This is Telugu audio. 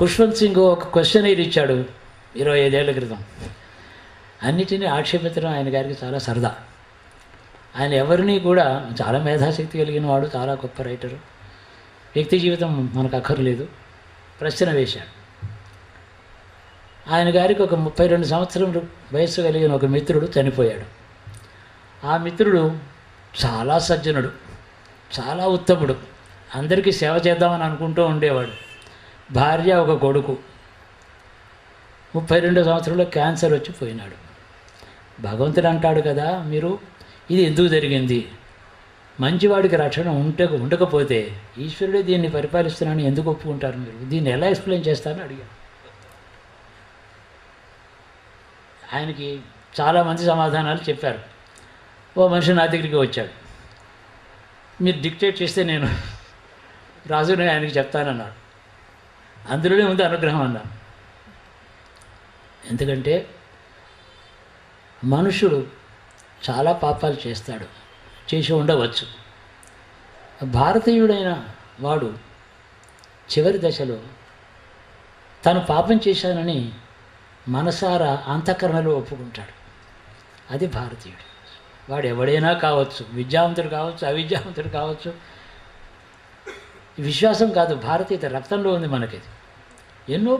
ఖుష్వంత్ సింగ్ ఒక క్వశ్చన్ ఇది ఇచ్చాడు ఇరవై ఐదేళ్ళ క్రితం. అన్నిటినీ ఆక్షేపించడం ఆయన గారికి చాలా సరదా. ఆయన ఎవరిని కూడా చాలా మేధాశక్తి కలిగిన వాడు చాలా గొప్ప రైటరు వ్యక్తి జీవితం మనకు అక్కర్లేదు. ప్రశ్న వేశాడు. ఆయన గారికి ఒక ముప్పై రెండు సంవత్సరం వయస్సు కలిగిన ఒక మిత్రుడు చనిపోయాడు. ఆ మిత్రుడు చాలా సజ్జనుడు చాలా ఉత్తముడు. అందరికీ సేవ చేద్దామని అనుకుంటూ ఉండేవాడు. భార్య ఒక కొడుకు. ముప్పై రెండు సంవత్సరంలో క్యాన్సర్ వచ్చిపోయినాడు భగవంతుడు అంటాడు కదా మీరు ఇది ఎందుకు జరిగింది? మంచివాడికి రక్షణ ఉంటే ఉండకపోతే ఈశ్వరుడే దీన్ని పరిపాలిస్తున్నాను ఎందుకు ఒప్పుకుంటారు మీరు? దీన్ని ఎలా ఎక్స్ప్లెయిన్ చేస్తారని అడిగాను ఆయనకి చాలామంది సమాధానాలు చెప్పారు. ఓ మనిషి నా దగ్గరికి వచ్చాడు. మీరు డిక్టేట్ చేస్తే నేను రాజుని ఆయనకి చెప్తానన్నాడు. అందులోనే ఉంది అనుగ్రహం అన్నాను ఎందుకంటే మనుషుడు చాలా పాపాలు చేస్తాడు చేసి ఉండవచ్చు. భారతీయుడైన వాడు చివరి దశలో తను పాపం చేశానని మనసారా అంతఃకరణలో ఒప్పుకుంటాడు. అది భారతీయుడు. వాడు ఎవడైనా కావచ్చు విద్యావంతుడు కావచ్చు అవిద్యావంతుడు కావచ్చు. విశ్వాసం కాదు భారతీయత రక్తంలో ఉంది మనకి You know.